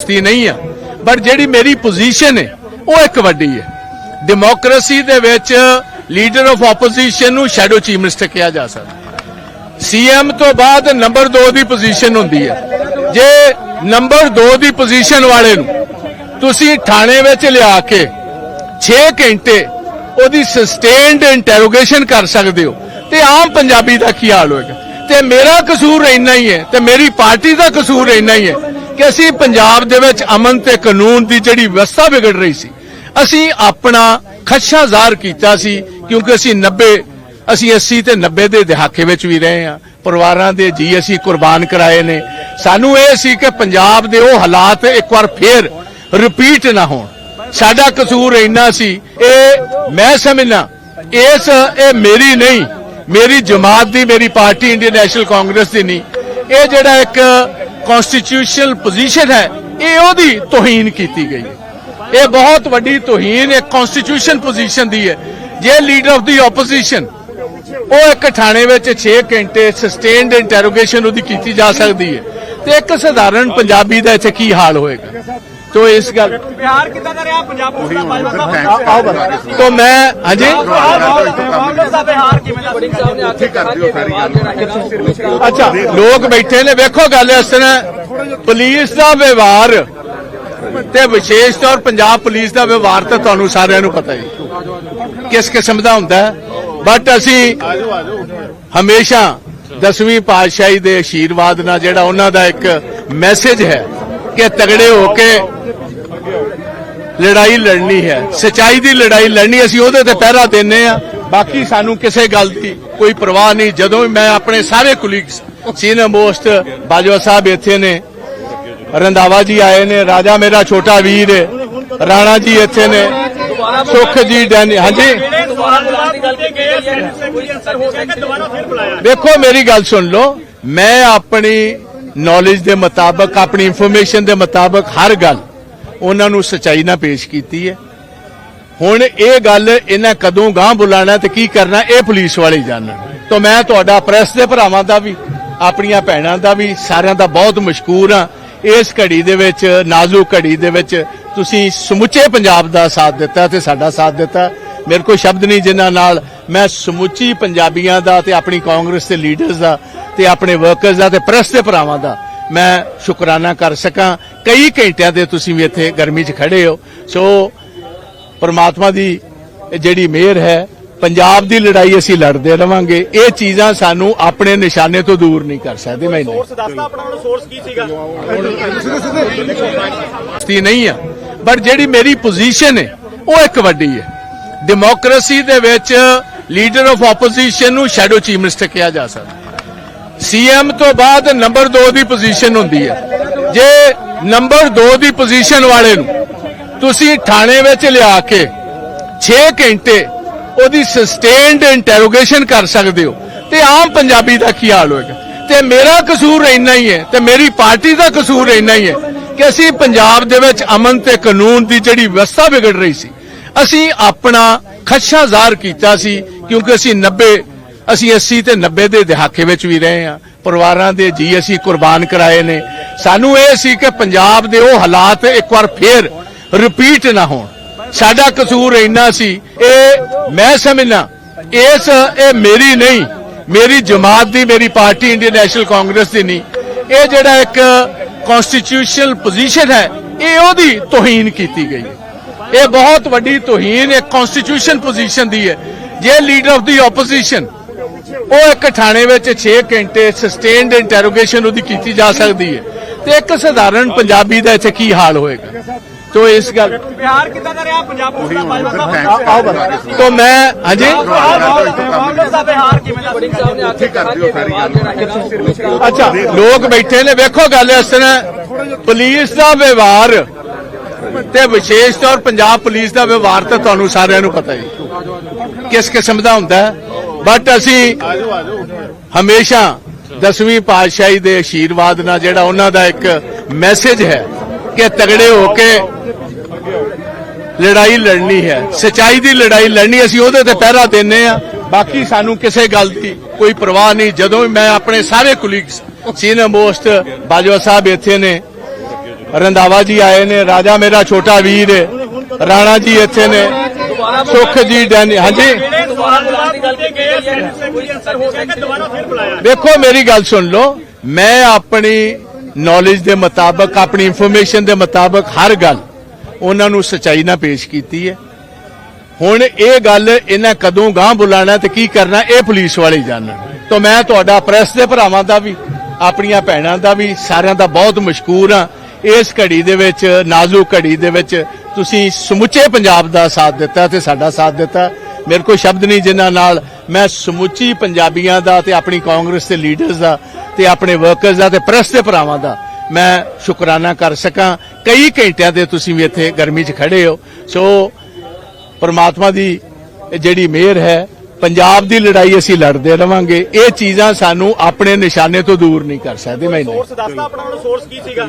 ਦੋਸਤੀ ਨਹੀਂ ਆ। ਬਟ ਜਿਹੜੀ ਮੇਰੀ ਪੋਜੀਸ਼ਨ ਹੈ ਉਹ ਇੱਕ ਵੱਡੀ ਹੈ ਡੈਮੋਕ੍ਰੇਸੀ ਦੇ ਵਿੱਚ ਲੀਡਰ ਆਫ ਆਪੋਜੀਸ਼ਨ ਨੂੰ ਸ਼ੈਡੋ ਚੀਫ ਮਿਨਿਸਟਰ ਕਿਹਾ ਜਾ ਸਕਦਾ। ਸੀਐਮ ਤੋਂ ਬਾਅਦ ਨੰਬਰ 2 ਦੀ ਪੋਜੀਸ਼ਨ ਹੁੰਦੀ ਹੈ ਜੇ ਨੰਬਰ 2 ਦੀ ਪੋਜੀਸ਼ਨ ਵਾਲੇ ਨੂੰ ਤੁਸੀਂ ਥਾਣੇ ਵਿੱਚ ਲਿਆ ਕੇ 6 ਘੰਟੇ ਉਹਦੀ ਸਸਟੇਨਡ ਇੰਟਰੋਗੇਸ਼ਨ ਕਰ ਸਕਦੇ ਹੋ, ਤੇ ਆਮ ਪੰਜਾਬੀ ਦਾ ਕੀ ਹਾਲ ਹੋਏਗਾ? ਤੇ ਮੇਰਾ ਕਸੂਰ ਇੰਨਾ ਹੀ ਹੈ ਤੇ ਮੇਰੀ ਪਾਰਟੀ ਦਾ ਕਸੂਰ ਇੰਨਾ ਹੀ ਹੈ ਕਿ ਅਸੀਂ ਪੰਜਾਬ ਦੇ ਵਿੱਚ ਅਮਨ ਤੇ ਕਾਨੂੰਨ ਦੀ ਜਿਹੜੀ ਵਿਵਸਥਾ ਵਿਗੜ ਰਹੀ ਸੀ, ਅਸੀਂ ਆਪਣਾ ਖਦਸ਼ਾ ਜ਼ਾਹਰ ਕੀਤਾ ਸੀ, ਕਿਉਂਕਿ ਅਸੀਂ 90 ਅਸੀਂ 80 ਤੇ 90 ਦੇ ਦਹਾਕੇ ਵਿੱਚ ਵੀ ਰਹੇ ਹਾਂ, ਪਰਿਵਾਰਾਂ ਦੇ ਜੀ ਅਸੀਂ ਕੁਰਬਾਨ ਕਰਾਏ ਨੇ। ਸਾਨੂੰ ਇਹ ਸੀ ਕਿ ਪੰਜਾਬ ਦੇ ਉਹ ਹਾਲਾਤ ਇੱਕ ਵਾਰ ਫੇਰ ਰਿਪੀਟ ਨਾ ਹੋਣ। ਸਾਡਾ ਕਸੂਰ ਇੰਨਾ ਸੀ, ਇਹ ਮੈਂ ਸਮਝਣਾ ਇਸ, ਇਹ ਮੇਰੀ ਨਹੀਂ, ਮੇਰੀ ਜਮਾਤ ਦੀ ਮੇਰੀ ਪਾਰਟੀ, ਇੰਡੀਅਨ ਨੈਸ਼ਨਲ ਕਾਂਗਰਸ ਦੀ ਨਹੀਂ। ਇਹ ਜਿਹੜਾ ਇੱਕ ਕਨਸਟੀਟਿਊਸ਼ਨਲ ਪੋਜੀਸ਼ਨ ਹੈ ਇਹ ਉਹਦੀ ਤੋਹੀਨ ਕੀਤੀ ਗਈ ਹੈ ਇਹ ਬਹੁਤ ਵੱਡੀ ਤੋਹੀਨ ਇੱਕ ਕਨਸਟੀਟਿਊਸ਼ਨ ਪੋਜੀਸ਼ਨ ਦੀ ਹੈ ਜੇ ਲੀਡਰ ਆਫ ਦੀ ਆਪੋਜੀਸ਼ਨ ਉਹ ਇੱਕ ਥਾਣੇ ਵਿੱਚ 6 ਘੰਟੇ ਸਸਟੇਨਡ ਇੰਟਰੋਗੇਸ਼ਨ ਉਹਦੀ ਕੀਤੀ ਜਾ ਸਕਦੀ ਹੈ ਤੇ ਇੱਕ ਸਧਾਰਨ ਪੰਜਾਬੀ ਦਾ ਇੱਥੇ ਕੀ ਹਾਲ ਹੋਏਗਾ ਤੋ ਇਸ ਗੱਲ ਬਿਹਾਰ ਕਿੱਦਾਂ ਦਾ ਰਿਹਾ? ਪੰਜਾਬ ਪੁਲਿਸ ਦਾ ਬਾਜਵਾ ਸਾਹਿਬ ਤੋਂ ਮੈਂ ਹਾਂਜੀ? ਬਿਹਾਰ ਕਿਵੇਂ ਦਾ ਅੱਛਾ ਲੋਕ ਬੈਠੇ ਨੇ। ਵੇਖੋ ਗੱਲ ਇਸ ਤਰ੍ਹਾਂ। ਪੁਲਿਸ ਦਾ ਵਿਵਹਾਰ ਤੇ ਵਿਸ਼ੇਸ਼ ਤੌਰ ਪੰਜਾਬ ਪੁਲਿਸ ਦਾ ਵਿਵਹਾਰ ਤਾਂ ਤੁਹਾਨੂੰ ਸਾਰਿਆਂ ਨੂੰ ਪਤਾ ਹੀ ਕਿਸ ਕਿਸਮ ਦਾ ਹੁੰਦਾ ਬਟ ਅਸੀਂ ਹਮੇਸ਼ਾ ਦਸਵੀਂ ਪਾਤਸ਼ਾਹੀ ਦੇ ਆਸ਼ੀਰਵਾਦ ਨਾਲ ਜਿਹੜਾ ਉਹਨਾਂ ਦਾ ਇੱਕ ਮੈਸੇਜ ਹੈ ਕਿ ਤਗੜੇ ਹੋ ਕੇ ਲੜਾਈ ਲੜਨੀ ਹੈ। ਸਚਾਈ ਦੀ ਲੜਾਈ ਲੜਨੀ ਅਸੀਂ ਉਹਦੇ ਤੇ ਪਹਿਰਾ ਦਿੰਨੇ ਆ। ਬਾਕੀ ਸਾਨੂੰ ਕਿਸੇ ਗੱਲ ਦੀ ਕੋਈ ਪਰਵਾਹ ਨਹੀਂ। ਜਦੋਂ ਮੈਂ ਆਪਣੇ ਸਾਰੇ colleagues senior most Bajwa Sahib ਇੱਥੇ ਨੇ ਰੰਦਾਵਾ ਜੀ ਆਏ ਨੇ, ਰਾਜਾ ਮੇਰਾ ਛੋਟਾ ਵੀਰ ਹੈ ਰਾਣਾ ਜੀ ਇੱਥੇ ਨੇ, ਸੁਖ ਜੀ ਡੈਨੀ, ਹਾਂਜੀ? ਦੁਬਾਰਾ ਦੇਖੋ ਮੇਰੀ ਗੱਲ ਸੁਣ ਲਓ, ਮੈਂ ਆਪਣੀ ਨੌਲੇਜ ਦੇ ਮੁਤਾਬਕ, ਆਪਣੀ ਇਨਫੋਰਮੇਸ਼ਨ ਦੇ ਮੁਤਾਬਕ ਹਰ ਗੱਲ ਉਹਨਾਂ ਨੂੰ ਸਚਾਈ ਨਾਲ ਪੇਸ਼ ਕੀਤੀ ਹੈ। ਹੁਣ ਇਹ ਗੱਲ ਇਹਨਾਂ ਕਦੋਂ ਗਾਂ ਬੁਲਾਣਾ ਤੇ ਕੀ ਕਰਨਾ, ਇਹ ਪੁਲਿਸ ਵਾਲੇ ਹੀ ਜਾਣਨ। ਤਾਂ ਮੈਂ ਤੁਹਾਡਾ ਪ੍ਰੈਸ ਦੇ ਭਰਾਵਾਂ ਦਾ ਵੀ, ਆਪਣੀਆਂ ਭੈਣਾਂ ਦਾ ਵੀ, ਸਾਰਿਆਂ ਦਾ ਬਹੁਤ ਮਸ਼ਕੂਰ ਹਾਂ। ਇਸ ਘੜੀ ਦੇ ਵਿੱਚ, ਨਾਜ਼ੁਕ ਘੜੀ ਦੇ ਵਿੱਚ ਤੁਸੀਂ ਸਮੁੱਚੇ ਪੰਜਾਬ ਦਾ ਸਾਥ ਦਿੱਤਾ ਤੇ ਸਾਡਾ ਸਾਥ ਦਿੱਤਾ। ਮੇਰੇ ਕੋਲ ਸ਼ਬਦ ਨਹੀਂ ਜਿਨ੍ਹਾਂ ਨਾਲ ਮੈਂ ਸਮੁੱਚੀ ਪੰਜਾਬੀਆਂ ਦਾ ਤੇ ਆਪਣੀ ਕਾਂਗਰਸ ਦੇ ਲੀਡਰਸ ਦਾ ਤੇ ਆਪਣੇ ਵਰਕਰਸ ਦਾ ਤੇ ਪ੍ਰੈਸ ਦੇ ਭਰਾਵਾਂ ਦਾ ਮੈਂ ਸ਼ੁਕਰਾਨਾ ਕਰ ਸਕਾਂ। ਕਈ ਘੰਟਿਆਂ ਦੇ ਤੁਸੀਂ ਵੀ ਇੱਥੇ ਗਰਮੀ 'ਚ ਖੜੇ ਹੋ। ਸੋ ਪਰਮਾਤਮਾ ਦੀ ਜਿਹੜੀ ਮਿਹਰ ਹੈ ਪੰਜਾਬ ਦੀ ਲੜਾਈ ਅਸੀਂ ਲੜਦੇ ਰਵਾਂਗੇ। ਇਹ ਚੀਜ਼ਾਂ ਸਾਨੂੰ ਆਪਣੇ ਨਿਸ਼ਾਨੇ ਤੋਂ ਦੂਰ ਨਹੀਂ ਕਰ ਸਕਦੇ ਮੈਂ ਸੋਰਸ ਦੱਸਦਾ ਆਪਣਾ ਉਹਨੂੰ ਸੋਰਸ ਕੀ ਸੀਗਾ? ਦੋਸਤੀ ਨਹੀਂ ਆ। ਬਟ ਜਿਹੜੀ ਮੇਰੀ ਪੋਜੀਸ਼ਨ ਹੈ ਉਹ ਇੱਕ ਵੱਡੀ ਹੈ। ਡੈਮੋਕ੍ਰੇਸੀ ਦੇ ਵਿੱਚ ਲੀਡਰ ਆਫ ਆਪੋਜੀਸ਼ਨ ਨੂੰ ਸ਼ੈਡੋ ਚੀਫ ਮਿਨਿਸਟਰ ਕਿਹਾ ਜਾ ਸਕਦਾ। ਸੀਐਮ ਤੋਂ ਬਾਅਦ ਨੰਬਰ 2 ਦੀ ਪੋਜੀਸ਼ਨ ਹੁੰਦੀ ਹੈ। ਜੇ ਨੰਬਰ 2 ਦੀ ਪੋਜੀਸ਼ਨ ਵਾਲੇ ਨੂੰ ਤੁਸੀਂ ਥਾਣੇ ਵਿੱਚ ਲਿਆ ਕੇ 6 ਘੰਟੇ ਉਹਦੀ ਸਸਟੇਨਡ ਇੰਟਰੋਗੇਸ਼ਨ ਕਰ ਸਕਦੇ ਹੋ, ਤੇ ਆਮ ਪੰਜਾਬੀ ਦਾ ਕੀ ਹਾਲ ਹੋਏਗਾ? ਤੇ ਮੇਰਾ ਕਸੂਰ ਇੰਨਾ ਹੀ ਹੈ, ਤੇ ਮੇਰੀ ਪਾਰਟੀ ਦਾ ਕਸੂਰ ਇੰਨਾ ਹੀ ਹੈ ਕਿ ਅਸੀਂ ਪੰਜਾਬ ਦੇ ਵਿੱਚ ਅਮਨ ਤੇ ਕਾਨੂੰਨ ਦੀ ਜਿਹੜੀ ਵਿਵਸਥਾ ਵਿਗੜ ਰਹੀ ਸੀ ਅਸੀਂ ਆਪਣਾ ਖਦਸ਼ਾ ਜ਼ਾਹਰ ਕੀਤਾ ਸੀ, ਕਿਉਂਕਿ ਅਸੀਂ 90 ਅਸੀਂ 80 ਤੇ 90 ਦੇ ਦਹਾਕੇ ਵਿੱਚ ਵੀ ਰਹੇ ਹਾਂ। ਪਰਿਵਾਰਾਂ ਦੇ ਜੀ ਅਸੀਂ ਕੁਰਬਾਨ ਕਰਾਏ ਨੇ। ਸਾਨੂੰ ਇਹ ਸੀ ਕਿ ਪੰਜਾਬ ਦੇ ਉਹ ਹਾਲਾਤ ਇੱਕ ਵਾਰ ਫੇਰ ਰਿਪੀਟ ਨਾ ਹੋਣ। ਸਾਡਾ ਕਸੂਰ ਇੰਨਾ ਸੀ, ਇਹ ਮੈਂ ਸਮਝਣਾ ਇਸ, ਇਹ ਮੇਰੀ ਨਹੀਂ, ਮੇਰੀ ਜਮਾਤ ਦੀ, ਮੇਰੀ ਪਾਰਟੀ ਇੰਡੀਅਨ ਨੈਸ਼ਨਲ ਕਾਂਗਰਸ ਦੀ ਨਹੀਂ। ਇਹ ਜਿਹੜਾ ਇੱਕ ਕਨਸਟੀਟਿਊਸ਼ਨਲ ਪੋਜੀਸ਼ਨ ਹੈ, ਇਹ ਉਹਦੀ ਤੋਹੀਨ ਕੀਤੀ ਗਈ। ਇਹ ਬਹੁਤ ਵੱਡੀ ਤੋਹੀਨ ਇੱਕ ਕਨਸਟੀਟਿਊਸ਼ਨ ਪੋਜੀਸ਼ਨ ਦੀ ਹੈ। ਜੇ ਲੀਡਰ ਆਫ ਦੀ ਆਪੋਜੀਸ਼ਨ ਉਹ ਇੱਕ ਥਾਣੇ ਵਿੱਚ 6 ਘੰਟੇ ਸਸਟੇਨਡ ਇੰਟਰੋਗੇਸ਼ਨ ਉਹਦੀ ਕੀਤੀ ਜਾ ਸਕਦੀ ਹੈ। ਤੇ ਇੱਕ ਸਧਾਰਨ ਪੰਜਾਬੀ ਦਾ ਇੱਥੇ ਕੀ ਹਾਲ ਹੋਏਗਾ? ਤੋ ਇਸ ਗੱਲ ਬਿਹਾਰ ਕਿੱਦਾਂ ਦਾ ਰਿਹਾ? ਪੰਜਾਬ ਦਾ ਸਾਹਿਬ। ਤੋਂ ਮੈਂ ਹਾਂਜੀ? ਬਿਹਾਰ ਕਿਵੇਂ ਦਾ ਅੱਛਾ ਲੋਕ ਬੈਠੇ ਨੇ। ਵੇਖੋ ਗੱਲ ਇਸ ਤਰ੍ਹਾਂ। ਪੁਲਿਸ ਦਾ ਵਿਵਹਾਰ ਤੇ ਵਿਸ਼ੇਸ਼ ਤੌਰ ਪੰਜਾਬ ਪੁਲਿਸ ਦਾ ਵਿਵਹਾਰ ਤਾਂ ਤੁਹਾਨੂੰ ਸਾਰਿਆਂ ਨੂੰ ਪਤਾ ਹੈ ਕਿਸ ਕਿਸਮ ਦਾ ਹੁੰਦਾ ਹੈ। ਬਟ ਅਸੀਂ ਹਮੇਸ਼ਾ ਦਸਵੀਂ ਪਾਤਸ਼ਾਹੀ ਦੇ ਆਸ਼ੀਰਵਾਦ ਨਾਲ ਜਿਹੜਾ ਉਹਨਾਂ ਦਾ ਇੱਕ ਮੈਸੇਜ ਹੈ ਕਿ ਤਗੜੇ ਹੋ ਕੇ ਲੜਾਈ ਲੜਨੀ ਹੈ। ਸਚਾਈ ਦੀ ਲੜਾਈ ਲੜਨੀ ਅਸੀਂ ਉਹਦੇ ਤੇ ਪਹਿਰਾ ਦਿੰਨੇ ਆ ਬਾਕੀ ਸਾਨੂੰ ਕਿਸੇ ਗੱਲ ਦੀ ਕੋਈ ਪਰਵਾਹ ਨਹੀਂ। ਜਦੋਂ ਵੀ ਮੈਂ ਆਪਣੇ ਸਾਰੇ colleagues senior most Bajwa Sahib ਇੱਥੇ ਨੇ ਰੰਧਾਵਾ ਜੀ ਆਏ ਨੇ, ਰਾਜਾ ਮੇਰਾ ਛੋਟਾ ਵੀਰ ਹੈ ਰਾਣਾ ਜੀ ਇੱਥੇ ਨੇ, ਸੁਖ ਜੀ ਡੈਨੀ, ਹਾਂਜੀ। ਦੁਬਾਰਾ ਦੇਖੋ, ਮੇਰੀ ਗੱਲ ਸੁਣ ਲਓ, ਮੈਂ ਆਪਣੀ ਨੌਲੇਜ ਦੇ ਮੁਤਾਬਕ, ਆਪਣੀ ਇਨਫੋਰਮੇਸ਼ਨ ਦੇ ਮੁਤਾਬਕ ਹਰ ਗੱਲ ਉਹਨਾਂ ਨੂੰ ਸਚਾਈ ਨਾਲ ਪੇਸ਼ ਕੀਤੀ ਹੈ ਹੁਣ ਇਹ ਗੱਲ ਇਹਨਾਂ ਕਦੋਂ ਗਾਂ ਬੁਲਾਣਾ ਤੇ ਕੀ ਕਰਨਾ, ਇਹ ਪੁਲਿਸ ਵਾਲੇ ਹੀ ਜਾਣਨ। ਤਾਂ ਮੈਂ ਤੁਹਾਡਾ ਪ੍ਰੈਸ ਦੇ ਭਰਾਵਾਂ ਦਾ ਵੀ, ਆਪਣੀਆਂ ਭੈਣਾਂ ਦਾ ਵੀ, ਸਾਰਿਆਂ ਦਾ ਬਹੁਤ ਮਸ਼ਕੂਰ ਹਾਂ ਇਸ ਘੜੀ ਦੇ ਵਿੱਚ, ਨਾਜ਼ੁਕ ਘੜੀ ਦੇ ਵਿੱਚ ਤੁਸੀਂ ਸਮੁੱਚੇ ਪੰਜਾਬ ਦਾ ਸਾਥ ਦਿੱਤਾ ਤੇ ਸਾਡਾ ਸਾਥ ਦਿੱਤਾ। ਮੇਰੇ ਕੋਲ ਸ਼ਬਦ ਨਹੀਂ ਜਿਨ੍ਹਾਂ ਨਾਲ ਮੈਂ ਸਮੁੱਚੀ ਪੰਜਾਬੀਆਂ ਦਾ ਤੇ ਆਪਣੀ ਕਾਂਗਰਸ ਦੇ ਲੀਡਰਸ ਦਾ ਤੇ ਆਪਣੇ ਵਰਕਰਸ ਦਾ ਤੇ ਪ੍ਰੈਸ ਦੇ ਭਰਾਵਾਂ ਦਾ ਮੈਂ ਸ਼ੁਕਰਾਨਾ ਕਰ ਸਕਾਂ। ਕਈ ਘੰਟਿਆਂ 'ਤੇ ਤੁਸੀਂ ਵੀ ਇੱਥੇ ਗਰਮੀ 'ਚ ਖੜੇ ਹੋ। ਸੋ ਪਰਮਾਤਮਾ ਦੀ ਜਿਹੜੀ ਮਿਹਰ ਹੈ ਪੰਜਾਬ ਦੀ ਲੜਾਈ ਅਸੀਂ ਲੜਦੇ ਰਵਾਂਗੇ। ਇਹ ਚੀਜ਼ਾਂ ਸਾਨੂੰ ਆਪਣੇ ਨਿਸ਼ਾਨੇ ਤੋਂ ਦੂਰ ਨਹੀਂ ਕਰ ਸਕਦੇ ਮੈਂ ਨਹੀਂ ਸੋਰਸ ਦੱਸਦਾ ਆਪਣਾ ਸੋਰਸ ਕੀ ਸੀਗਾ?